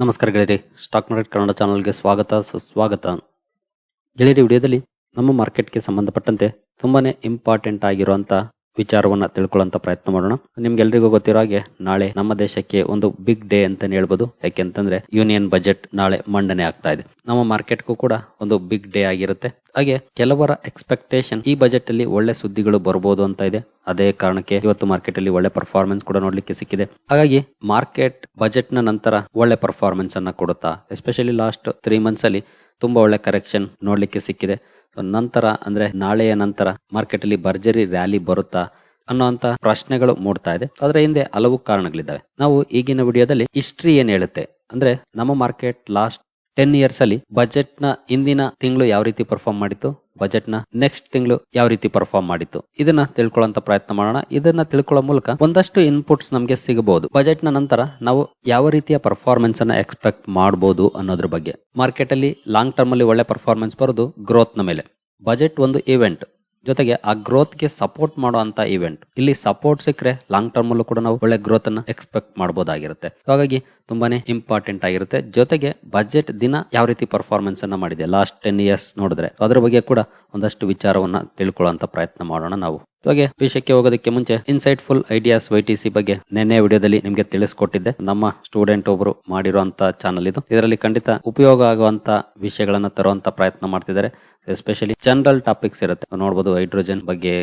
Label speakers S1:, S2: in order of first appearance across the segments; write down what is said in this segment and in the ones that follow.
S1: ನಮಸ್ಕಾರ ಗೆಳೆಯರಿ stock market Kannada ಚಾನಲ್ಗೆ ಸ್ವಾಗತ, ಸುಸ್ವಾಗತ. ಗೆಳೆಯರಿ ವಿಡಿಯೋದಲ್ಲಿ ನಮ್ಮ ಮಾರ್ಕೆಟ್ಗೆ ಸಂಬಂಧಪಟ್ಟಂತೆ ತುಂಬಾ ಇಂಪಾರ್ಟೆಂಟ್ ಆಗಿರುವಂತ ವಿಚಾರವನ್ನ ತಿಳ್ಕೊಳ್ಳೋಂಥ ಪ್ರಯತ್ನ ಮಾಡೋಣ. ನಿಮ್ಗೆಲ್ರಿಗೂ ಗೊತ್ತಿರೋ ಹಾಗೆ ನಾಳೆ ನಮ್ಮ ದೇಶಕ್ಕೆ ಒಂದು ಬಿಗ್ ಡೇ ಅಂತಾನೆ ಹೇಳ್ಬೋದು. ಯಾಕೆಂತಂದ್ರೆ ಯೂನಿಯನ್ ಬಜೆಟ್ ನಾಳೆ ಮಂಡನೆ ಆಗ್ತಾ ಇದೆ. ನಮ್ಮ ಮಾರ್ಕೆಟ್ಗೂ ಕೂಡ ಒಂದು ಬಿಗ್ ಡೇ ಆಗಿರುತ್ತೆ. ಹಾಗೆ ಕೆಲವರ ಎಕ್ಸ್ಪೆಕ್ಟೇಷನ್ ಈ ಬಜೆಟ್ ಅಲ್ಲಿ ಒಳ್ಳೆ ಸುದ್ದಿಗಳು ಬರ್ಬೋದು ಅಂತ ಇದೆ. ಅದೇ ಕಾರಣಕ್ಕೆ ಇವತ್ತು ಮಾರ್ಕೆಟ್ ಅಲ್ಲಿ ಒಳ್ಳೆ ಪರ್ಫಾರ್ಮೆನ್ಸ್ ಕೂಡ ನೋಡ್ಲಿಕ್ಕೆ ಸಿಕ್ಕಿದೆ. ಹಾಗಾಗಿ ಮಾರ್ಕೆಟ್ ಬಜೆಟ್ ನಂತರ ಒಳ್ಳೆ ಪರ್ಫಾರ್ಮೆನ್ಸ್ ಅನ್ನ ಕೊಡುತ್ತಾ ಎಸ್ಪೆಷಲಿ ಲಾಸ್ಟ್ ತ್ರೀ ಮಂತ್ಸ್ ಅಲ್ಲಿ ತುಂಬಾ ಒಳ್ಳೆ ಕರೆಕ್ಷನ್ ನೋಡ್ಲಿಕ್ಕೆ ಸಿಕ್ಕಿದೆ. ನಂತರ ಅಂದ್ರೆ ನಾಳೆಯ ನಂತರ ಮಾರ್ಕೆಟ್ ಅಲ್ಲಿ ಭರ್ಜರಿ ರ್ಯಾಲಿ ಬರುತ್ತಾ ಅನ್ನುವಂತ ಪ್ರಶ್ನೆಗಳು ಮೂಡ್ತಾ ಇದೆ. ಅದರ ಹಿಂದೆ ಹಲವು ಕಾರಣಗಳಿದ್ದಾವೆ. ನಾವು ಈಗಿನ ವಿಡಿಯೋದಲ್ಲಿ ಹಿಸ್ಟ್ರಿ ಏನ್ ಹೇಳುತ್ತೆ? ಅಂದ್ರೆ ನಮ್ಮ ಮಾರ್ಕೆಟ್ ಲಾಸ್ಟ್ ಟೆನ್ ಇಯರ್ಸ್ ಅಲ್ಲಿ ಬಜೆಟ್ನ ಹಿಂದಿನ ತಿಂಗಳು ಯಾವ ರೀತಿ ಪರ್ಫಾರ್ಮ್ ಮಾಡಿತ್ತು? ಬಜೆಟ್ನ ನೆಕ್ಸ್ಟ್ ತಿಂಗಳು ಯಾವ ರೀತಿ ಪರ್ಫಾರ್ಮ್ ಮಾಡಿತ್ತು? ಇದನ್ನ ತಿಳ್ಕೊಳ್ಳೋಂತ ಪ್ರಯತ್ನ ಮಾಡೋಣ. ಇದನ್ನ ತಿಳ್ಕೊಳ್ಳೋ ಮೂಲಕ ಒಂದಷ್ಟು ಇನ್ಪುಟ್ಸ್ ನಮಗೆ ಸಿಗಬಹುದು. ಬಜೆಟ್ನ ನಂತರ ನಾವು ಯಾವ ರೀತಿಯ ಪರ್ಫಾರ್ಮೆನ್ಸ್ ಅನ್ನ ಎಕ್ಸ್ಪೆಕ್ಟ್ ಮಾಡಬಹುದು ಅನ್ನೋದ್ರ ಬಗ್ಗೆ. ಮಾರ್ಕೆಟ್ ಅಲ್ಲಿ ಲಾಂಗ್ ಟರ್ಮ್ ಅಲ್ಲಿ ಒಳ್ಳೆ ಪರ್ಫಾರ್ಮೆನ್ಸ್ ಬರೋದು ಗ್ರೋತ್ನ ಮೇಲೆ. ಬಜೆಟ್ ಒಂದು ಇವೆಂಟ್ ಜೊತೆಗೆ ಆ ಗ್ರೋತ್ಗೆ ಸಪೋರ್ಟ್ ಮಾಡುವಂತ ಇವೆಂಟ್ ಇಲ್ಲಿ ಸಪೋರ್ಟ್ ಸಿಕ್ಕರೆ ಲಾಂಗ್ ಟರ್ಮ್ ಅಲ್ಲೂ ಕೂಡ ನಾವು ಒಳ್ಳೆ ಗ್ರೋತ್ ಅನ್ನ ಎಕ್ಸ್ಪೆಕ್ಟ್ ಮಾಡಬಹುದಾಗಿರುತ್ತೆ ಹಾಗಾಗಿ ತುಂಬಾನೇ ಇಂಪಾರ್ಟೆಂಟ್ ಆಗಿರುತ್ತೆ. ಜೊತೆಗೆ ಬಜೆಟ್ ದಿನ ಯಾವ ರೀತಿ ಪರ್ಫಾರ್ಮೆನ್ಸ್ ಅನ್ನ ಮಾಡಿದೆ? ಲಾಸ್ಟ್ ಟೆನ್ ಇಯರ್ಸ್ ನೋಡಿದ್ರೆ. ಅದ್ರ ಬಗ್ಗೆ ಕೂಡ ಒಂದಷ್ಟು ವಿಚಾರವನ್ನ ತಿಳ್ಕೊಳ್ಳುವಂತ ಪ್ರಯತ್ನ ಮಾಡೋಣ ನಾವು. ಹಾಗೆ ವಿಷಯಕ್ಕೆ ಹೋಗೋದಕ್ಕೆ ಮುಂಚೆ insightful ideas Y T C ಬಗ್ಗೆ ನಿನ್ನೆ ವಿಡಿಯೋದಲ್ಲಿ ನಿಮಗೆ ತಿಳಿಸ್ಕೊಟ್ಟಿದ್ದೆ. ನಮ್ಮ ಸ್ಟೂಡೆಂಟ್ ಒಬ್ರು ಮಾಡಿರುವಂತ ಚಾನಲ್ ಇದು. ಇದರಲ್ಲಿ ಖಂಡಿತ ಉಪಯೋಗ ಆಗುವಂತ ವಿಷಯಗಳನ್ನ ತರುವಂತ ಪ್ರಯತ್ನ ಮಾಡ್ತಿದ್ದಾರೆ. ಎಸ್ಪೆಷಲಿ ಜನರಲ್ ಟಾಪಿಕ್ಸ್ ಇರುತ್ತೆ. ನೋಡಬಹುದು ಹೈಡ್ರೋಜನ್ ಬಗ್ಗೆ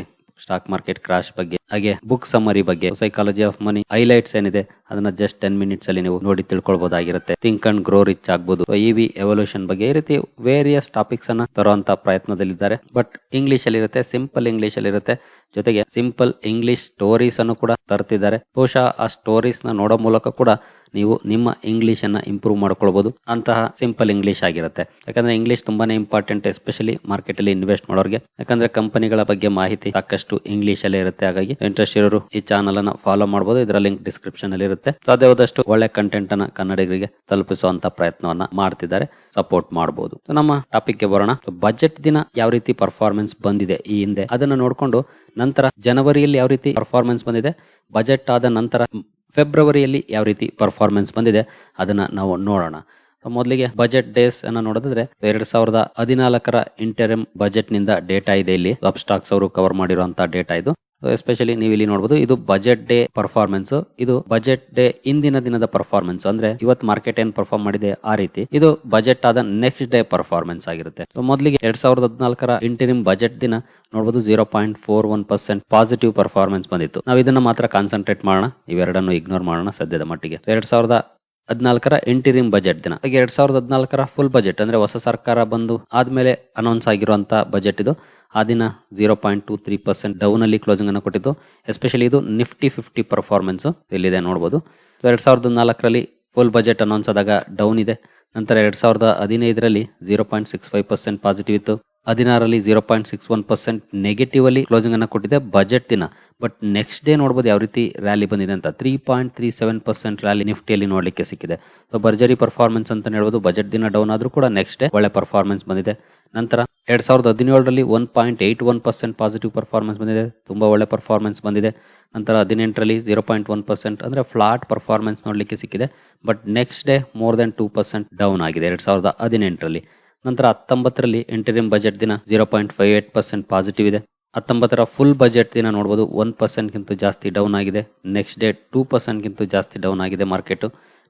S1: ಸ್ಟಾಕ್ ಮಾರ್ಕೆಟ್ ಕ್ರಾಶ್ ಬಗ್ಗೆ, ಹಾಗೆ ಬುಕ್ ಸಮರಿ ಬಗ್ಗೆ ಸೈಕಾಲಜಿ ಆಫ್ ಮನಿ ಹೈಲೈಟ್ಸ್ ಏನಿದೆ, ಅದನ್ನ ಜಸ್ಟ್ ಟೆನ್ ಮಿನಿಟ್ಸ್ ಅಲ್ಲಿ ನೀವು ನೋಡಿ ತಿಳ್ಕೊಳ್ಬಹುದಾಗಿರುತ್ತೆ ಥಿಂಕ್ ಅಂಡ್ ಗ್ರೋ ರಿಚ್ ಆಗ್ಬಹುದು ಇವಿ ಎವಲ್ಯೂಷನ್ ಬಗ್ಗೆ ಈ ರೀತಿ ವೇರಿಯಸ್ ಟಾಪಿಕ್ಸ್ ಅನ್ನ ತರುವಂತ ಪ್ರಯತ್ನದಲ್ಲಿದ್ದಾರೆ. ಬಟ್ ಇಂಗ್ಲಿಷ್ ಅಲ್ಲಿ ಇರುತ್ತೆ ಸಿಂಪಲ್ ಇಂಗ್ಲಿಷ್ ಅಲ್ಲಿ ಇರುತ್ತೆ. ಜೊತೆಗೆ ಸಿಂಪಲ್ ಇಂಗ್ಲಿಷ್ ಸ್ಟೋರೀಸ್ ಅನ್ನು ಕೂಡ ತರ್ತಿದ್ದಾರೆ. ಬಹುಶಃ ಆ ಸ್ಟೋರೀಸ್ನ ನೋಡೋ ಮೂಲಕ ಕೂಡ ನೀವು ನಿಮ್ಮ ಇಂಗ್ಲಿಷ್ ಅನ್ನ ಇಂಪ್ರೂವ್ ಮಾಡ್ಕೊಳ್ಬಹುದು ಅಂತಹ ಸಿಂಪಲ್ ಇಂಗ್ಲಿಷ್ ಆಗಿರುತ್ತೆ. ಯಾಕಂದ್ರೆ ಇಂಗ್ಲಿಷ್ ತುಂಬಾನೇ ಇಂಪಾರ್ಟೆಂಟ್ ಎಸ್ಪೆಷಲಿ ಮಾರ್ಕೆಟ್ ಅಲ್ಲಿ ಇನ್ವೆಸ್ಟ್ ಮಾಡೋರಿಗೆ. ಯಾಕಂದ್ರೆ ಕಂಪನಿಗಳ ಬಗ್ಗೆ ಮಾಹಿತಿ ಸಾಕಷ್ಟು ಇಂಗ್ಲಿಷ್ ಅಲ್ಲೇ ಇರುತ್ತೆ. ಹಾಗಾಗಿ ಇಂಟ್ರೆಸ್ಟ್ ಇರೋರು ಈ ಚಾನಲ್ ಅನ್ನ ಫಾಲೋ ಮಾಡಬಹುದು ಇದರ ಲಿಂಕ್ ಡಿಸ್ಕ್ರಿಪ್ಷನ್ ಅಲ್ಲಿ ಇರುತ್ತೆ. ಸಾಧ್ಯವಾದಷ್ಟು ಒಳ್ಳೆ ಕಂಟೆಂಟ್ ಅನ್ನ ಕನ್ನಡಿಗರಿಗೆ ತಲುಪಿಸುವಂತ ಪ್ರಯತ್ನವನ್ನ ಮಾಡ್ತಿದ್ದಾರೆ. ಸಪೋರ್ಟ್ ಮಾಡಬಹುದು ನಮ್ಮ ಟಾಪಿಕ್ಗೆ ಬರೋಣ. ಬಜೆಟ್ ದಿನ ಯಾವ ರೀತಿ ಪರ್ಫಾರ್ಮೆನ್ಸ್ ಬಂದಿದೆ ಈ ಹಿಂದೆ? ಅದನ್ನ ನೋಡ್ಕೊಂಡು ನಂತರ ಜನವರಿಯಲ್ಲಿ ಯಾವ ರೀತಿ ಪರ್ಫಾರ್ಮೆನ್ಸ್ ಬಂದಿದೆ? ಬಜೆಟ್ ಆದ ನಂತರ ಫೆಬ್ರವರಿಯಲ್ಲಿ ಯಾವ ರೀತಿ ಪರ್ಫಾರ್ಮೆನ್ಸ್ ಬಂದಿದೆ, ಅದನ್ನ ನಾವು ನೋಡೋಣ. ಮೊದಲಿಗೆ ಬಜೆಟ್ ಡೇಸ್ ಅನ್ನ ನೋಡಿದ್ರೆ ಎರಡ್ ಸಾವಿರದ ಹದಿನಾಲ್ಕರ ಇಂಟರಿಮ್ ಬಜೆಟ್ನಿಂದ ಡೇಟಾ ಇದೆ ಇಲ್ಲಿ. ಅಪ್ ಸ್ಟಾಕ್ಸ್ ಅವರು ಕವರ್ ಮಾಡಿರುವಂತಹ ಡೇಟಾ ಇದು. ಎಸ್ಪೆಷಲಿ ನೀವು ಇಲ್ಲಿ ನೋಡಬಹುದು ಇದು ಬಜೆಟ್ ಡೇ ಪರ್ಫಾರ್ಮೆನ್ಸ್ ಇದು ಬಜೆಟ್ ಡೇ ಇಂದಿನ ದಿನದ ಪರ್ಫಾರ್ಮೆನ್ಸ್ ಅಂದ್ರೆ ಇವತ್ತು ಮಾರ್ಕೆಟ್ ಏನ್ ಪರ್ಫಾರ್ಮ್ ಮಾಡಿದೆ ಆ ರೀತಿ. ಇದು ಬಜೆಟ್ ಆದ ನೆಕ್ಸ್ಟ್ ಡೇ ಪರ್ಫಾರ್ಮೆನ್ಸ್ ಆಗಿರುತ್ತೆ. ಮೊದಲಿಗೆ ಎರಡ್ ಸಾವಿರದ ಹದಿನಾಲ್ಕರ ಇಂಟರಿಮ್ ಬಜೆಟ್ ದಿನ ನೋಡಬಹುದು zero point four one percent positive performance ಬಂದಿತ್ತು. ನಾವು ಇದನ್ನ ಮಾತ್ರ ಕಾನ್ಸಂಟ್ರೇಟ್ ಮಾಡೋಣ. ಇವೆರಡನ್ನು ಇಗ್ನೋರ್ ಮಾಡೋಣ ಸದ್ಯದ ಮಟ್ಟಿಗೆ. ಎರಡ್ ಸಾವಿರದ ಹದಿನಾಲ್ಕರ ಇಂಟೀರಿಯಂ ಬಜೆಟ್ ದಿನ. ಹಾಗೆ ಎರಡ್ ಸಾವಿರದ ಹದಿನಾಲ್ಕರ ಫುಲ್ ಬಜೆಟ್ ಅಂದ್ರೆ ಹೊಸ ಸರ್ಕಾರ ಬಂದು ಆದ್ಮೇಲೆ ಅನೌನ್ಸ್ ಆಗಿರುವಂತ ಬಜೆಟ್ ಇದು. ಆ ದಿನ zero point two three percent down ಅಲ್ಲಿ ಕ್ಲೋಸಿಂಗ್ ಅನ್ನು ಕೊಟ್ಟಿದ್ದು. ಎಸ್ಪೆಷಲಿ ಇದು ನಿಫ್ಟಿ ಫಿಫ್ಟಿ ಪರ್ಫಾರ್ಮೆನ್ಸ್ ಇಲ್ಲಿದೆ ನೋಡಬಹುದು ಎರಡ್ ಸಾವಿರದ ನಾಲ್ಕರಲ್ಲಿ ಫುಲ್ ಬಜೆಟ್ ಅನೌನ್ಸ್ ಆದಾಗ ಡೌನ್ ಇದೆ. ನಂತರ ಎರಡ್ ಸಾವಿರದ ಹದಿನೈದರಲ್ಲಿ zero point six five percent positive ಇತ್ತು. ಹದಿನಾರರಲ್ಲಿ zero point six one percent negative ಅಲ್ಲಿ ಕ್ಲೋಸಿಂಗ್ ಅನ್ನು ಕೊಟ್ಟಿದೆ ಬಜೆಟ್ ದಿನ. ಬಟ್ ನೆಕ್ಸ್ಟ್ ಡೇ ನೋಡಬಹುದು ಯಾವ ರೀತಿ ರ್ಯಾಲಿ ಬಂದಿದೆ ಅಂತ. Three point three seven percent rally ನಿಫ್ಟಿಯಲ್ಲಿ ನೋಡಲಿಕ್ಕೆ ಸಿಕ್ಕಿದೆ. ಸೊ ಭರ್ಜರಿ ಪರ್ಫಾರ್ಮೆನ್ಸ್ ಅಂತ ಹೇಳ್ಬೋದು. ಬಜೆಟ್ ದಿನ ಡೌನ್ ಆದರೂ ಕೂಡ ನೆಕ್ಸ್ಟ್ ಡೇ ಒಳ್ಳೆ ಪರ್ಫಾರ್ಮೆನ್ಸ್ ಬಂದಿದೆ. ನಂತರ ಎರಡ್ ಸಾವಿರದ ಹದಿನೇಳರಲ್ಲಿ one point eight one percent positive performance ಬಂದಿದೆ. ತುಂಬ ಒಳ್ಳೆ ಪರ್ಫಾರ್ಮೆನ್ಸ್ ಬಂದಿದೆ. ನಂತರ ಹದಿನೆಂಟರಲ್ಲಿ ಜೀರೋ ಪಾಯಿಂಟ್ ಒನ್ ಪರ್ಸೆಂಟ್ ಅಂದರೆ ಫ್ಲಾಟ್ ಪರ್ಫಾರ್ಮೆನ್ಸ್ ನೋಡಲಿಕ್ಕೆ ಸಿಕ್ಕಿದೆ. But next day more than two percent down ಆಗಿದೆ ಎರಡು ಸಾವಿರದ ಹದಿನೆಂಟರಲ್ಲಿ. ನಂತರ ಹತ್ತೊಂಬತ್ತರಲ್ಲಿ ಇಂಟರಿಮ್ ಬಜೆಟ್ ದಿನ zero point five eight percent positive ಇದೆ. ಹತ್ತೊಂಬತ್ತರ ಫುಲ್ ಬಜೆಟ್ ದಿನ ನೋಡಬಹುದು ಒನ್ ಪರ್ಸೆಂಟ್ಗಿಂತ ಜಾಸ್ತಿ ಡೌನ್ ಆಗಿದೆ. ನೆಕ್ಸ್ಟ್ ಡೇ ಟೂ ಪರ್ಸೆಂಟ್ಗಿಂತ ಜಾಸ್ತಿ ಡೌನ್ ಆಗಿದೆ ಮಾರ್ಕೆಟ್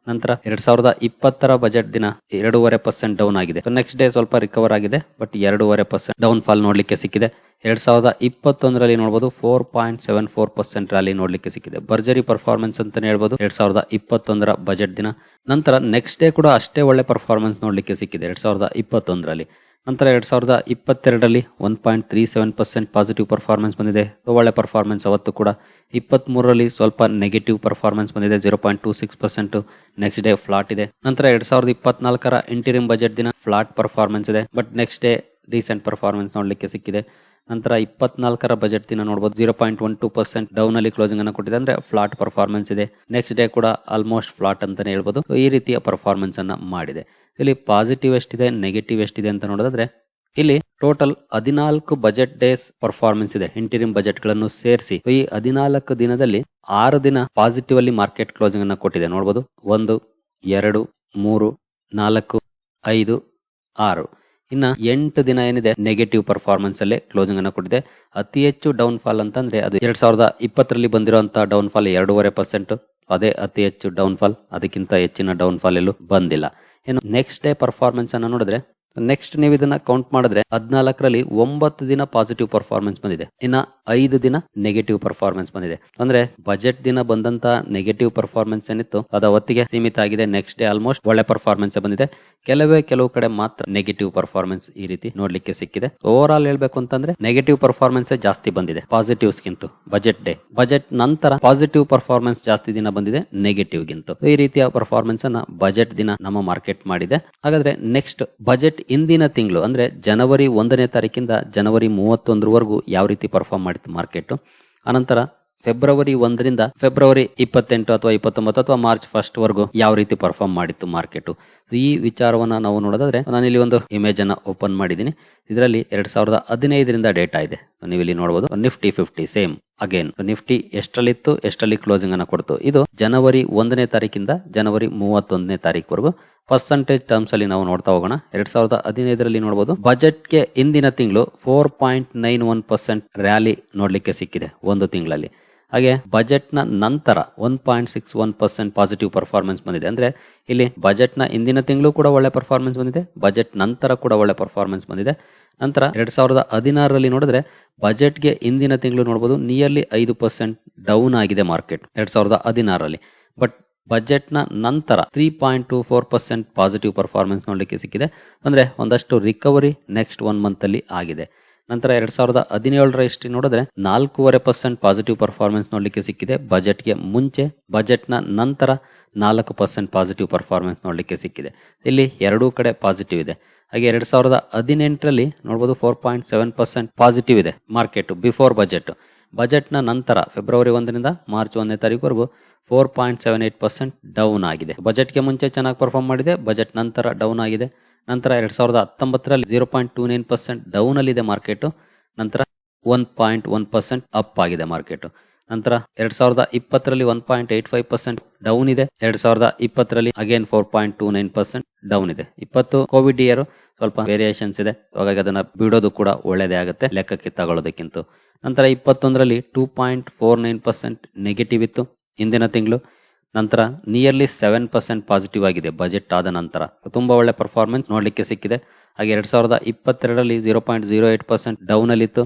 S1: ನಂತರ ಎರಡ್ ಸಾವಿರದ ಇಪ್ಪತ್ತರ ಬಜೆಟ್ ದಿನ ಎರಡೂವರೆ ಪರ್ಸೆಂಟ್ ಡೌನ್ ಆಗಿದೆ. ನೆಕ್ಸ್ಟ್ ಡೇ ಸ್ವಲ್ಪ ರಿಕವರ್ ಆಗಿದೆ ಬಟ್ ಎರಡೂವರೆ ಪರ್ಸೆಂಟ್ ಡೌನ್ ಫಾಲ್ ನೋಡ್ಲಿಕ್ಕೆ ಸಿಕ್ಕಿದೆ. ಎರಡ್ ಸಾವಿರದ ಇಪ್ಪತ್ತೊಂದರಲ್ಲಿ ನೋಡಬಹುದು four point seven four percent rally ನೋಡ್ಲಿಕ್ಕೆ ಸಿಕ್ಕಿದೆ. ಭರ್ಜರಿ ಪರ್ಫಾರ್ಮೆನ್ಸ್ ಅಂತಾನೆ ಹೇಳ್ಬೋದು. ಎರಡ್ ಸಾವಿರದ ಇಪ್ಪತ್ತೊಂದರ ಬಜೆಟ್ ದಿನ. ನಂತರ ನೆಕ್ಸ್ಟ್ ಡೇ ಕೂಡ ಅಷ್ಟೇ ಒಳ್ಳೆ ಪರ್ಫಾರ್ಮೆನ್ಸ್ ನೋಡ್ಲಿಕ್ಕೆ ಸಿಕ್ಕಿದೆ, ಎರಡ್ ಸಾವಿರದ ಇಪ್ಪತ್ತೊಂದರಲ್ಲಿ. ನಂತರ ಎರಡು ಸಾವಿರದ ಇಪ್ಪತ್ತೆರಡರಲ್ಲಿ one point three seven percent positive performance ಬಂದಿದೆ. ಒಳ್ಳೆ ಪರ್ಫಾರ್ಮೆನ್ಸ್ ಅವತ್ತು ಕೂಡ. ಇಪ್ಪತ್ತ್ ಮೂರರಲ್ಲಿ ಸ್ವಲ್ಪ ನೆಗೆಟಿವ್ ಪರ್ಫಾರ್ಮೆನ್ಸ್ ಬಂದಿದೆ. Zero point two six percent next day flat ಇದೆ. ನಂತರ ಎರಡು ಸಾವಿರದ ಇಪ್ಪತ್ನಾಲ್ಕರ ಇಂಟೀರಿಯಂ ಬಜೆಟ್ ದಿನ ಫ್ಲಾಟ್ ಪರ್ಫಾರ್ಮೆನ್ಸ್ ಇದೆ. But next day recent performance ನೋಡಲಿಕ್ಕೆ ಸಿಕ್ಕಿದೆ. ನಂತರ ಇಪ್ಪತ್ನಾಲ್ಕರ ಬಜೆಟ್ ದಿನ ನೋಡಬಹುದು zero point one two percent down ಅಲ್ಲಿ ಕ್ಲೋಸಿಂಗ್ ಅನ್ನು ಕೊಟ್ಟಿದೆ ಅಂದ್ರೆ ಫ್ಲಾಟ್ ಪರ್ಫಾರ್ಮೆನ್ಸ್ ಇದೆ. ನೆಕ್ಸ್ಟ್ ಡೇ ಕೂಡ ಆಲ್ಮೋಸ್ಟ್ ಫ್ಲಾಟ್ ಅಂತಾನೆ ಹೇಳ್ಬೋದು. ಈ ರೀತಿಯ ಪರ್ಫಾರ್ಮೆನ್ಸ್ ಅನ್ನ ಮಾಡಿದೆ. ಇಲ್ಲಿ ಪಾಸಿಟಿವ್ ಎಷ್ಟಿದೆ ನೆಗೆಟಿವ್ ಎಷ್ಟಿದೆ ಅಂತ ನೋಡೋದಾದ್ರೆ ಇಲ್ಲಿ ಟೋಟಲ್ ಹದಿನಾಲ್ಕು ಬಜೆಟ್ ಡೇಸ್ ಪರ್ಫಾರ್ಮೆನ್ಸ್ ಇದೆ. ಇಂಟೀರಿಯಂ ಬಜೆಟ್ಗಳನ್ನು ಸೇರಿಸಿ ಈ ಹದಿನಾಲ್ಕು ದಿನದಲ್ಲಿ ಆರು ದಿನ ಪಾಸಿಟಿವ್ ಅಲ್ಲಿ ಮಾರ್ಕೆಟ್ ಕ್ಲೋಸಿಂಗ್ ಅನ್ನ ಕೊಟ್ಟಿದೆ. ನೋಡಬಹುದು ಒಂದು, ಎರಡು, ಮೂರು, ನಾಲ್ಕು, ಐದು, ಆರು. ಇನ್ನ ಎಂಟು ದಿನ ಏನಿದೆ ನೆಗೆಟಿವ್ ಪರ್ಫಾರ್ಮೆನ್ಸ್ ಅಲ್ಲಿ ಕ್ಲೋಸಿಂಗ್ ಅನ್ನ ಕೊಟ್ಟಿದೆ. ಅತಿ ಹೆಚ್ಚು ಡೌನ್ ಫಾಲ್ ಅಂತಂದ್ರೆ ಅದು ಎರಡ್ ಸಾವಿರದ ಇಪ್ಪತ್ತರಲ್ಲಿ ಬಂದಿರುವಂತಹ ಡೌನ್ ಫಾಲ್ ಎರಡೂವರೆ ಪರ್ಸೆಂಟ್ ಅದೇ ಅತಿ ಹೆಚ್ಚು ಡೌನ್ ಫಾಲ್ ಅದಕ್ಕಿಂತ ಹೆಚ್ಚಿನ ಡೌನ್ ಫಾಲ್ ಎಲ್ಲೂ ಬಂದಿಲ್ಲ. ಏನು ನೆಕ್ಸ್ಟ್ ಡೇ ಪರ್ಫಾರ್ಮೆನ್ಸ್ ಅನ್ನ ನೋಡಿದ್ರೆ ನೆಕ್ಸ್ಟ್ ನೀವು ಇದನ್ನ ಕೌಂಟ್ ಮಾಡಿದ್ರೆ ಹದಿನಾಲ್ಕರಲ್ಲಿ ಒಂಬತ್ತು ದಿನ ಪಾಸಿಟಿವ್ ಪರ್ಫಾರ್ಮೆನ್ಸ್ ಬಂದಿದೆ. ಇನ್ನ ಐದು ದಿನ ನೆಗೆಟಿವ್ ಪರ್ಫಾರ್ಮೆನ್ಸ್ ಬಂದಿದೆ. ಅಂದ್ರೆ ಬಜೆಟ್ ದಿನ ಬಂದಂತ ನೆಗೆಟಿವ್ ಪರ್ಫಾರ್ಮೆನ್ಸ್ ಏನಿತ್ತು, ಅದು ಅವತ್ತಿಗೆ ಸೀಮಿತ ಆಗಿದೆ ನೆಕ್ಸ್ಟ್ ಡೇ ಆಲ್ಮೋಸ್ಟ್ ಒಳ್ಳೆ ಪರ್ಫಾರ್ಮೆನ್ಸ್ ಬಂದಿದೆ. ಕೆಲವೇ ಕೆಲವು ಕಡೆ ಮಾತ್ರ ನೆಗೆಟಿವ್ ಪರ್ಫಾರ್ಮೆನ್ಸ್ ಈ ರೀತಿ ನೋಡ್ಲಿಕ್ಕೆ ಸಿಕ್ಕಿದೆ. ಓವರ್ ಆಲ್ ಹೇಳ್ಬೇಕು ಅಂತಂದ್ರೆ ನೆಗೆಟಿವ್ ಪರ್ಫಾರ್ಮೆನ್ಸ್ ಜಾಸ್ತಿ ಬಂದಿದೆ ಪಾಸಿಟಿವ್ಸ್ ಗಿಂತ ಬಜೆಟ್ ಡೇ ಬಜೆಟ್ ನಂತರ ಪಾಸಿಟಿವ್ ಪರ್ಫಾರ್ಮೆನ್ಸ್ ಜಾಸ್ತಿ ದಿನ ಬಂದಿದೆ ನೆಗೆಟಿವ್ ಗಿಂತ. ಈ ರೀತಿಯ ಪರ್ಫಾರ್ಮೆನ್ಸ್ ಅನ್ನ ಬಜೆಟ್ ದಿನ ನಮ್ಮ ಮಾರ್ಕೆಟ್ ಮಾಡಿದೆ. ಹಾಗಾದ್ರೆ ನೆಕ್ಸ್ಟ್ ಬಜೆಟ್ ಇಂದಿನ ತಿಂಗಳು, ಅಂದ್ರೆ ಜನವರಿ ಒಂದನೇ ತಾರೀಕಿಂದ ಜನವರಿ ಮೂವತ್ತೊಂದರವರೆಗೂ ಯಾವ ರೀತಿ ಪರ್ಫಾರ್ಮ್ ಮಾಡಿತ್ತು ಮಾರ್ಕೆಟ್. ಅನಂತರ ಫೆಬ್ರವರಿ ಒಂದರಿಂದ ಫೆಬ್ರವರಿ ಇಪ್ಪತ್ತೆಂಟು ಅಥವಾ ಇಪ್ಪತ್ತೊಂಬತ್ತು ಅಥವಾ ಮಾರ್ಚ್ ಫಸ್ಟ್ ವರೆಗೂ ಯಾವ ರೀತಿ ಪರ್ಫಾರ್ಮ್ ಮಾಡಿತ್ತು ಮಾರ್ಕೆಟ್. ಈ ವಿಚಾರವನ್ನ ನಾವು ನೋಡೋದಾದ್ರೆ, ನಾನು ಇಲ್ಲಿ ಒಂದು ಇಮೇಜ್ ಅನ್ನ ಓಪನ್ ಮಾಡಿದ್ದೀನಿ. ಇದರಲ್ಲಿ ಎರಡ್ ಸಾವಿರದ ಹದಿನೈದರಿಂದ ಡೇಟಾ ಇದೆ. ನೀವು ಇಲ್ಲಿ ನೋಡಬಹುದು Nifty fifty same again Nifty ಎಷ್ಟರಲ್ಲಿತ್ತು, ಎಷ್ಟರಲ್ಲಿ ಕ್ಲೋಸಿಂಗ್ ಅನ್ನ ಕೊಡ್ತು? ಇದು ಜನವರಿ ಒಂದನೇ ತಾರೀಕಿಂದ ಜನವರಿ ಮೂವತ್ತೊಂದನೇ ತಾರೀಕುವರೆಗೂ. ಪರ್ಸೆಂಟೇಜ್ ಟರ್ಮ್ಸ್ ಅಲ್ಲಿ ನಾವು ನೋಡ್ತಾ ಹೋಗೋಣ. ಎರಡ್ ಸಾವಿರದ ಹದಿನೈದರಲ್ಲಿ ನೋಡಬಹುದು ಬಜೆಟ್ಗೆ ಇಂದಿನ ತಿಂಗಳು four point nine one percent rally ನೋಡ್ಲಿಕ್ಕೆ ಸಿಕ್ಕಿದೆ ಒಂದು ತಿಂಗಳಲ್ಲಿ. ಹಾಗೆ ಬಜೆಟ್ನ ನಂತರ one point six one percent positive performance ಬಂದಿದೆ. ಅಂದ್ರೆ ಇಲ್ಲಿ ಬಜೆಟ್ನ ಇಂದಿನ ತಿಂಗಳು ಕೂಡ ಒಳ್ಳೆ ಪರ್ಫಾರ್ಮೆನ್ಸ್ ಬಂದಿದೆ. ಬಜೆಟ್ ನಂತರ ಕೂಡ ಒಳ್ಳೆ ಪರ್ಫಾರ್ಮೆನ್ಸ್ ಬಂದಿದೆ. ನಂತರ ಎರಡ್ ಸಾವಿರದ ಹದಿನಾರರಲ್ಲಿ ನೋಡಿದ್ರೆ ಬಜೆಟ್ಗೆ ಇಂದಿನ ತಿಂಗಳು ನೋಡಬಹುದು ನಿಯರ್ಲಿ ಐದು ಪರ್ಸೆಂಟ್ ಡೌನ್ ಆಗಿದೆ ಮಾರ್ಕೆಟ್ ಎರಡ್ ಸಾವಿರದ ಹದಿನಾರರಲ್ಲಿ. ಬಟ್ ಬಜೆಟ್ನ ನಂತರ three point two four percent positive performance ನೋಡಲಿಕ್ಕೆ ಸಿಕ್ಕಿದೆ. ಅಂದ್ರೆ ಒಂದಷ್ಟು ರಿಕವರಿ ನೆಕ್ಸ್ಟ್ ಒನ್ ಮಂತ್ ಅಲ್ಲಿ ಆಗಿದೆ. ನಂತರ ಎರಡ್ ಸಾವಿರದ ಹದಿನೇಳರ ಹಿಸ್ಟ್ರಿ ನೋಡಿದ್ರೆ ನಾಲ್ಕೂವರೆ ಪರ್ಸೆಂಟ್ ಪಾಸಿಟಿವ್ ಪರ್ಫಾರ್ಮೆನ್ಸ್ ನೋಡ್ಲಿಕ್ಕೆ ಸಿಕ್ಕಿದೆ. ಬಜೆಟ್ಗೆ ಮುಂಚೆ, ಬಜೆಟ್ನ ನಂತರ ನಾಲ್ಕು ಪರ್ಸೆಂಟ್ ಪಾಸಿಟಿವ್ ಪರ್ಫಾರ್ಮೆನ್ಸ್ ನೋಡಲಿಕ್ಕೆ ಸಿಕ್ಕಿದೆ. ಇಲ್ಲಿ ಎರಡೂ ಕಡೆ ಪಾಸಿಟಿವ್ ಇದೆ. ಹಾಗೆ ಎರಡ್ ಸಾವಿರದ ಹದಿನೆಂಟರಲ್ಲಿ ನೋಡಬಹುದು four point seven percent positive ಇದೆ ಮಾರ್ಕೆಟ್ ಬಿಫೋರ್ ಬಜೆಟ್ ಬಜೆಟ್ನ ನಂತರ ಫೆಬ್ರವರಿ ಒಂದರಿಂದ ಮಾರ್ಚ್ ಒಂದನೇ ತಾರೀಕುವರೆಗೂ four point seven eight percent down ಆಗಿದೆ. ಬಜೆಟ್ಗೆ ಮುಂಚೆ ಚೆನ್ನಾಗಿ ಪರ್ಫಾರ್ಮ್ ಮಾಡಿದೆ, ಬಜೆಟ್ ನಂತರ ಡೌನ್ ಆಗಿದೆ. ನಂತರ ಎರಡು ಸಾವಿರದ ಹತ್ತೊಂಬತ್ತರಲ್ಲಿ zero point two nine percent ಡೌನಲ್ಲಿದೆ market ನಂತರ one point one percent up ಆಗಿದೆ ಮಾರ್ಕೆಟು ನಂತರ ಎರಡು ಸಾವಿರದ ಇಪ್ಪತ್ತರಲ್ಲಿ one point eight five percent down ಇದೆ. ಎರಡು ಸಾವಿರದ ಇಪ್ಪತ್ತರಲ್ಲಿ again four point two nine percent down ಇದೆ. ಇಪ್ಪತ್ತು ಕೋವಿಡ್ ಇಯರ್ ಸ್ವಲ್ಪ ವೇರಿಯೇಷನ್ಸ್ ಇದೆ. ಹಾಗಾಗಿ ಅದನ್ನ ಬಿಡೋದು ಕೂಡ ಒಳ್ಳೇದೇ ಆಗುತ್ತೆ. ಲೆಕ್ಕಕ್ಕೆ ತಗೊಳ್ಳೋದಕ್ಕಿಂತ. ನಂತರ ಇಪ್ಪತ್ತೊಂದರಲ್ಲಿ two point four nine percent negative ಇತ್ತು. ಇಂದಿನ ತಿಂಗಳು ನಂತರ ನಿಯರ್ಲಿ ಸೆವೆನ್ ಪರ್ಸೆಂಟ್ ಪಾಸಿಟಿವ್ ಆಗಿದೆ. ಬಜೆಟ್ ಆದ ನಂತರ ತುಂಬಾ ಒಳ್ಳೆ ಪರ್ಫಾರ್ಮೆನ್ಸ್ ನೋಡಲಿಕ್ಕೆ ಸಿಕ್ಕಿದೆ. ಹಾಗೆ ಎರಡ್ ಸಾವಿರದ ಇಪ್ಪತ್ತೆರಡರಲ್ಲಿ zero point zero eight percent down ಅಲ್ಲಿ ಇತ್ತು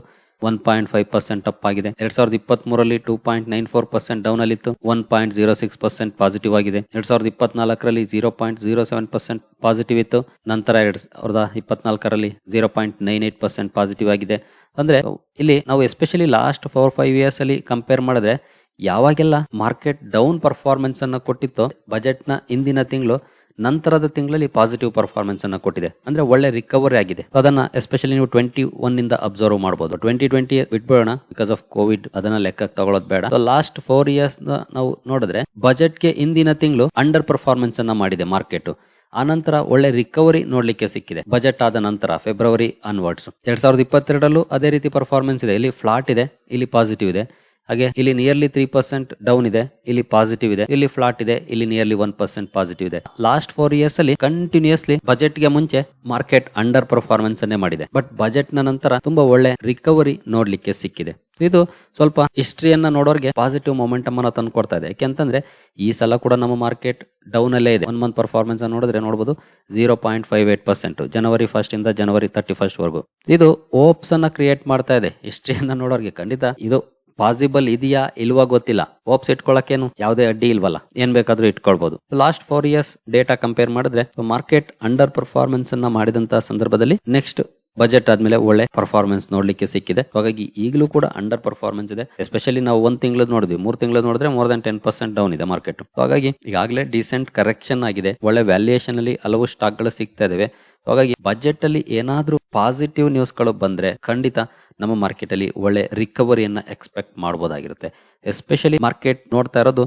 S1: one point five percent up ಆಗಿದೆ. ಎರಡ್ ಸಾವಿರದ ಇಪ್ಪತ್ತ್ ಮೂರಲ್ಲಿ two point nine four percent down ಅಲ್ಲಿ ಇತ್ತು one point zero six percent positive ಆಗಿದೆ. ಎರಡ್ ಸಾವಿರದ ಇಪ್ಪತ್ನಾಲ್ಕರಲ್ಲಿ zero point zero seven percent positive ಇತ್ತು. ನಂತರ ಎರಡ್ ಸಾವಿರದ ಇಪ್ಪತ್ನಾಲ್ಕರಲ್ಲಿ zero point nine eight percent positive ಆಗಿದೆ. ಅಂದ್ರೆ ಇಲ್ಲಿ ನಾವು especially last four five years ಅಲ್ಲಿ ಕಂಪೇರ್ ಮಾಡಿದ್ರೆ ಯಾವಾಗೆಲ್ಲ ಮಾರ್ಕೆಟ್ ಡೌನ್ ಪರ್ಫಾರ್ಮೆನ್ಸ್ ಅನ್ನ ಕೊಟ್ಟಿತ್ತು ಬಜೆಟ್ನ ಇಂದಿನ ತಿಂಗಳು, ನಂತರದ ತಿಂಗಳಲ್ಲಿ ಪಾಸಿಟಿವ್ ಪರ್ಫಾರ್ಮೆನ್ಸ್ ಅನ್ನ ಕೊಟ್ಟಿದೆ. ಅಂದ್ರೆ ಒಳ್ಳೆ ರಿಕವರಿ ಆಗಿದೆ. ಅದನ್ನ ಎಸ್ಪೆಷಲಿ ನೀವು ಟ್ವೆಂಟಿ ಒನ್ ಇಂದ ಅಬ್ಸರ್ವ್ ಮಾಡಬಹುದು ಟ್ವೆಂಟಿ ಟ್ವೆಂಟಿ ಬಿಟ್ಬಿಡೋಣ ಬಿಕಾಸ್ ಆಫ್ ಕೋವಿಡ್ ಅದನ್ನ ಲೆಕ್ಕಕ್ಕೆ ತಗೊಳ್ಳೋದು ಬೇಡ. ಲಾಸ್ಟ್ ಫೋರ್ ಇಯರ್ಸ್ ನಾವು ನೋಡಿದ್ರೆ ಬಜೆಟ್ಗೆ ಇಂದಿನ ತಿಂಗಳು ಅಂಡರ್ ಪರ್ಫಾರ್ಮೆನ್ಸ್ ಅನ್ನ ಮಾಡಿದೆ ಮಾರ್ಕೆಟ್ ಆನಂತರ ಒಳ್ಳೆ ರಿಕವರಿ ನೋಡ್ಲಿಕ್ಕೆ ಸಿಕ್ಕಿದೆ. ಬಜೆಟ್ ಆದ ನಂತರ ಫೆಬ್ರವರಿ ಅನ್ವರ್ಡ್ಸ್ ಎರಡ್ ಸಾವಿರದ ಇಪ್ಪತ್ತೆರಡರಲ್ಲೂ ಅದೇ ರೀತಿ ಪರ್ಫಾರ್ಮೆನ್ಸ್ ಇದೆ. ಇಲ್ಲಿ ಫ್ಲಾಟ್ ಇದೆ, ಇಲ್ಲಿ ಪಾಸಿಟಿವ್ ಇದೆ. ಹಾಗೆ ಇಲ್ಲಿ ನಿಯರ್ಲಿ ತ್ರೀ ಪರ್ಸೆಂಟ್ ಡೌನ್ ಇದೆ, ಇಲ್ಲಿ ಪಾಸಿಟಿವ್ ಇದೆ, ಇಲ್ಲಿ ಫ್ಲಾಟ್ ಇದೆ, ಇಲ್ಲಿ ನಿಯರ್ಲಿ ಒನ್ ಪರ್ಸೆಂಟ್ ಪಾಸಿಟಿವ್ ಇದೆ. ಲಾಸ್ಟ್ ಫೋರ್ ಇಯರ್ಸ್ ಅಲ್ಲಿ ಕಂಟಿನ್ಯೂಸ್ಲಿ ಬಜೆಟ್ಗೆ ಮುಂಚೆ ಮಾರ್ಕೆಟ್ ಅಂಡರ್ ಪರ್ಫಾರ್ಮೆನ್ಸ್ ಅನ್ನೇ ಮಾಡಿದೆ. ಬಟ್ ಬಜೆಟ್ನ ನಂತರ ತುಂಬಾ ಒಳ್ಳೆ ರಿಕವರಿ ನೋಡ್ಲಿಕ್ಕೆ ಸಿಕ್ಕಿದೆ. ಇದು ಸ್ವಲ್ಪ ಹಿಸ್ಟ್ರಿಯನ್ನ ನೋಡೋರ್ಗೆ ಪಾಸಿಟಿವ್ ಮೊಮೆಂಟಮ್ ಅನ್ನ ತಂದು ಕೊಡ್ತಾ ಇದೆ. ಯಾಕೆಂತಂದ್ರೆ ಈ ಸಲ ಕೂಡ ನಮ್ಮ ಮಾರ್ಕೆಟ್ ಡೌನ್ ಅಲ್ಲೇ ಇದೆ. ಒನ್ ಮಂತ್ ಪರ್ಫಾರ್ಮೆನ್ಸ್ ನೋಡಿದ್ರೆ ನೋಡಬಹುದು zero point five eight percent ಜನವರಿ ಫಸ್ಟ್ ಇಂದ ಜನವರಿ ತರ್ಟಿ ಫಸ್ಟ್ ವರೆಗೂ. ಇದು ಓಪ್ಸ್ ಅನ್ನ ಕ್ರಿಯೇಟ್ ಮಾಡ್ತಾ ಇದೆ. ಹಿಸ್ಟ್ರಿಯನ್ನ ನೋಡೋರ್ಗೆ ಖಂಡಿತ ಇದು ಪಾಸಿಬಲ್ ಇದೆಯಾ ಇಲ್ವಾ ಗೊತ್ತಿಲ್ಲ. ಓಪ್ಸ್ ಇಟ್ಕೊಳಕೇನು ಯಾವುದೇ ಅಡ್ಡಿ ಇಲ್ವಲ್ಲ. ಏನ್ ಬೇಕಾದ್ರೂ ಇಟ್ಕೊಳ್ಬಹುದು last four years data compare ಮಾಡಿದ್ರೆ ಮಾರ್ಕೆಟ್ ಅಂಡರ್ ಪರ್ಫಾರ್ಮೆನ್ಸ್ ಅನ್ನ ಮಾಡಿದಂತ ಸಂದರ್ಭದಲ್ಲಿ ನೆಕ್ಸ್ಟ್ ಬಜೆಟ್ ಆದ್ಮೇಲೆ ಒಳ್ಳೆ ಪರ್ಫಾರ್ಮೆನ್ಸ್ ನೋಡ್ಲಿಕ್ಕೆ ಸಿಕ್ಕಿದೆ. ಹಾಗಾಗಿ ಈಗಲೂ ಕೂಡ ಅಂಡರ್ ಪರ್ಫಾರ್ಮೆನ್ಸ್ ಇದೆ. ಎಸ್ಪೆಷಲಿ ನಾವು ಒಂದ್ ತಿಂಗಳು ನೋಡಿದ್ವಿ. ಮೂರ್ ತಿಂಗಳು ನೋಡಿದ್ರೆ more than ten percent down ಇದೆ ಮಾರ್ಕೆಟ್ ಹಾಗಾಗಿ ಈಗಾಗಲೇ ಡಿಸೆಂಟ್ ಕರೆಕ್ಷನ್ ಆಗಿದೆ. ಒಳ್ಳೆ ವ್ಯಾಲ್ಯೂಯೇಷನ್ ಅಲ್ಲಿ ಹಲವು ಸ್ಟಾಕ್ಗಳು ಸಿಗ್ತಾ ಇದಾವೆ. ಹಾಗಾಗಿ ಬಜೆಟ್ ಅಲ್ಲಿ ಏನಾದ್ರೂ ಪಾಸಿಟಿವ್ ನ್ಯೂಸ್ಗಳು ಬಂದ್ರೆ ಖಂಡಿತ ನಮ್ಮ ಮಾರ್ಕೆಟ್ ಅಲ್ಲಿ ಒಳ್ಳೆ ರಿಕವರಿಯನ್ನ ಎಕ್ಸ್ಪೆಕ್ಟ್ ಮಾಡಬಹುದಾಗಿರುತ್ತೆ ಎಸ್ಪೆಷಲಿ ಮಾರ್ಕೆಟ್ ನೋಡ್ತಾ ಇರೋದು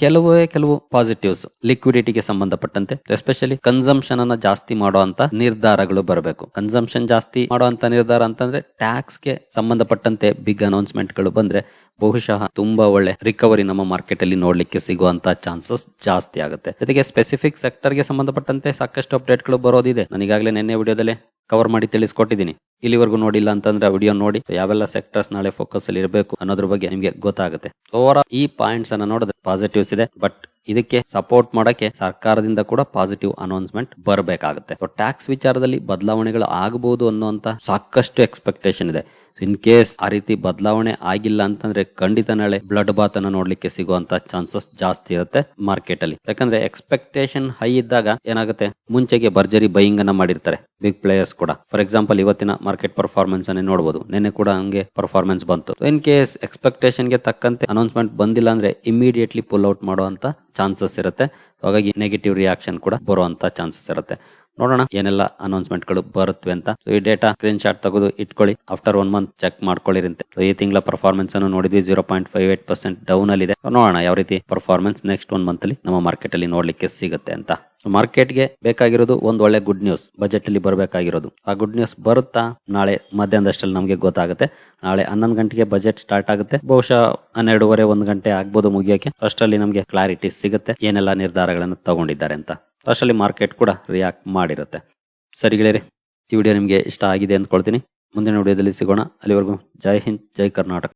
S1: ಕೆಲವೇ ಕೆಲವು ಪಾಸಿಟಿವ್ಸ್ ಲಿಕ್ವಿಡಿಟಿಗೆ ಸಂಬಂಧಪಟ್ಟಂತೆ ಎಸ್ಪೆಷಲಿ ಕನ್ಸಂಪ್ಷನ್ ಅನ್ನ ಜಾಸ್ತಿ ಮಾಡುವಂತ ನಿರ್ಧಾರಗಳು ಬರಬೇಕು. ಕನ್ಸಂಪ್ಷನ್ ಜಾಸ್ತಿ ಮಾಡುವಂತ ನಿರ್ಧಾರ ಅಂತಂದ್ರೆ ಟ್ಯಾಕ್ಸ್ಗೆ ಸಂಬಂಧಪಟ್ಟಂತೆ ಬಿಗ್ ಅನೌನ್ಸ್ಮೆಂಟ್ಗಳು ಬಂದ್ರೆ ಬಹುಶಃ ತುಂಬಾ ಒಳ್ಳೆ ರಿಕವರಿ ನಮ್ಮ ಮಾರ್ಕೆಟ್ ಅಲ್ಲಿ ನೋಡ್ಲಿಕ್ಕೆ ಸಿಗುವಂತ ಚಾನ್ಸಸ್ ಜಾಸ್ತಿ ಆಗುತ್ತೆ. ಜೊತೆಗೆ ಸ್ಪೆಸಿಫಿಕ್ ಸೆಕ್ಟರ್ಗೆ ಸಂಬಂಧಪಟ್ಟಂತೆ ಸಾಕಷ್ಟು ಅಪ್ಡೇಟ್ಗಳು ಬರೋದಿದೆ. ನನಗಾಗಲೇ ನಿನ್ನೆ ವಿಡಿಯೋದಲ್ಲಿ ಕವರ್ ಮಾಡಿ ತಿಳಿಸ್ಕೊಟ್ಟಿದ್ದೀನಿ. ಇಲ್ಲಿವರೆಗೂ ನೋಡಿಲ್ಲ ಅಂತಂದ್ರೆ ವಿಡಿಯೋ ನೋಡಿ. ಯಾವೆಲ್ಲ ಸೆಕ್ಟರ್ಸ್ ನಾಳೆ ಫೋಕಸ್ ಅಲ್ಲಿ ಇರಬೇಕು ಅನ್ನೋದ್ರ ಬಗ್ಗೆ ನಿಮಗೆ ಗೊತ್ತಾಗುತ್ತೆ. ಓವರ್ ಈ ಪಾಯಿಂಟ್ಸ್ ಅನ್ನ ನೋಡಿದ್ರೆ ಪಾಸಿಟಿವ್ಸ್ ಇದೆ. ಬಟ್ ಇದಕ್ಕೆ ಸಪೋರ್ಟ್ ಮಾಡಕ್ಕೆ ಸರ್ಕಾರದಿಂದ ಕೂಡ ಪಾಸಿಟಿವ್ ಅನೌನ್ಸ್ಮೆಂಟ್ ಬರಬೇಕಾಗುತ್ತೆ. ಟ್ಯಾಕ್ಸ್ ವಿಚಾರದಲ್ಲಿ ಬದಲಾವಣೆಗಳು ಆಗಬಹುದು ಅನ್ನುವಂತ ಸಾಕಷ್ಟು ಎಕ್ಸ್ಪೆಕ್ಟೇಷನ್ ಇದೆ. ಇನ್ ಕೇಸ್ ಆ ರೀತಿ ಬದಲಾವಣೆ ಆಗಿಲ್ಲ ಅಂತಂದ್ರೆ ಖಂಡಿತ ನಾಳೆ ಬ್ಲಡ್ ಬಾತ್ ಅನ್ನ ನೋಡ್ಲಿಕ್ಕೆ ಸಿಗುವಂತ ಚಾನ್ಸಸ್ ಜಾಸ್ತಿ ಇರುತ್ತೆ ಮಾರ್ಕೆಟ್ ಅಲ್ಲಿ. ಯಾಕಂದ್ರೆ ಎಕ್ಸ್ಪೆಕ್ಟೇಷನ್ ಹೈ ಇದ್ದಾಗ ಏನಾಗುತ್ತೆ? ಮುಂಚೆಗೆ ಭರ್ಜರಿ ಬೈಯಿಂಗ್ ಅನ್ನ ಮಾಡಿರ್ತಾರೆ. ಬಿಗ್ ಪ್ಲೇಯರ್ಸ್ ಕೂಡ. ಫಾರ್ ಎಕ್ಸಾಂಪಲ್ ಇವತ್ತಿನ ಮಾರ್ಕೆಟ್ ಪರ್ಫಾರ್ಮೆನ್ಸ್ ಅನ್ನೇ ನೋಡಬಹುದು ನಿನ್ನೆ ಕೂಡ ಹಂಗೆ ಪರ್ಫಾರ್ಮೆನ್ಸ್ ಬಂತು. ಇನ್ ಕೇಸ್ ಎಕ್ಸ್ಪೆಕ್ಟೇಷನ್ಗೆ ತಕ್ಕಂತೆ ಅನೌನ್ಸ್ಮೆಂಟ್ ಬಂದಿಲ್ಲ ಅಂದ್ರೆ ಇಮಿಡಿಯೇಟ್ಲಿ ಪುಲ್ ಔಟ್ ಮಾಡುವಂತ ಚಾನ್ಸಸ್ ಇರುತ್ತೆ. ಹಾಗಾಗಿ ನೆಗೆಟಿವ್ ರಿಯಾಕ್ಷನ್ ಕೂಡ ಬರುವಂತ ಚಾನ್ಸಸ್ ಇರುತ್ತೆ. ನೋಡೋಣ ಏನೆಲ್ಲ ಅನೌನ್ಸ್ಮೆಂಟ್ಗಳು ಬರುತ್ತವೆ ಅಂತ. ಈ ಡೇಟಾ ಸ್ಕ್ರೀನ್ ಶಾಟ್ ತೆಗೆದು ಇಟ್ಕೊಳ್ಳಿ. ಆಫ್ಟರ್ ಒನ್ ಮಂತ್ ಚೆಕ್ ಮಾಡ್ಕೊಳ್ಳಿರಂತೆ. ಈ ತಿಂಗಳ ಪರ್ಫಾರ್ಮೆನ್ಸ್ ಅನ್ನು ನೋಡಿದ್ವಿ. Zero point five eight percent down ಅಲ್ಲಿ ಇದೆ ನೋಡೋಣ ಯಾವ ರೀತಿ ಪರ್ಫಾರ್ಮೆನ್ಸ್ ನೆಕ್ಸ್ಟ್ ಒನ್ ಮಂತ್ ಅಲ್ಲಿ ನಮ್ಮ ಮಾರ್ಕೆಟ್ ಅಲ್ಲಿ ನೋಡ್ಲಿಕ್ಕೆ ಸಿಗುತ್ತೆ ಅಂತ. ಮಾರ್ಕೆಟ್ಗೆ ಬೇಕಾಗಿರೋದು ಒಂದ್ ಒಳ್ಳೆ ಗುಡ್ ನ್ಯೂಸ್ ಬಜೆಟ್ ಅಲ್ಲಿ ಬರಬೇಕಾಗಿರೋದು. ಆ ಗುಡ್ ನ್ಯೂಸ್ ಬರುತ್ತಾ? ನಾಳೆ ಮಧ್ಯಾಹ್ನದಷ್ಟಲ್ಲಿ ನಮಗೆ ಗೊತ್ತಾಗುತ್ತೆ. ನಾಳೆ ಹನ್ನೊಂದು ಗಂಟೆಗೆ ಬಜೆಟ್ ಸ್ಟಾರ್ಟ್ ಆಗುತ್ತೆ. ಬಹುಶಃ ಹನ್ನೆರಡೂವರೆ, ಒಂದು ಗಂಟೆ ಆಗ್ಬೋದು ಮುಗಿಯೋಕೆ. ಅಷ್ಟರಲ್ಲಿ ನಮಗೆ ಕ್ಲಾರಿಟಿ ಸಿಗುತ್ತೆ. ಏನೆಲ್ಲ ನಿರ್ಧಾರಗಳನ್ನು ತಗೊಂಡಿದ್ದಾರೆ ಅಂತ. ಅಷ್ಟರಲ್ಲಿ ಮಾರ್ಕೆಟ್ ಕೂಡ ರಿಯಾಕ್ಟ್ ಮಾಡಿರುತ್ತೆ. ಸರಿ ಗೆಳೆಯರಿ, ಈ ವಿಡಿಯೋ ನಿಮಗೆ ಇಷ್ಟ ಆಗಿದೆ ಅಂದ್ಕೊಳ್ತೀನಿ. ಮುಂದಿನ ವಿಡಿಯೋದಲ್ಲಿ ಸಿಗೋಣ. ಅಲ್ಲಿವರೆಗೂ ಜೈ ಹಿಂದ್, ಜೈ ಕರ್ನಾಟಕ.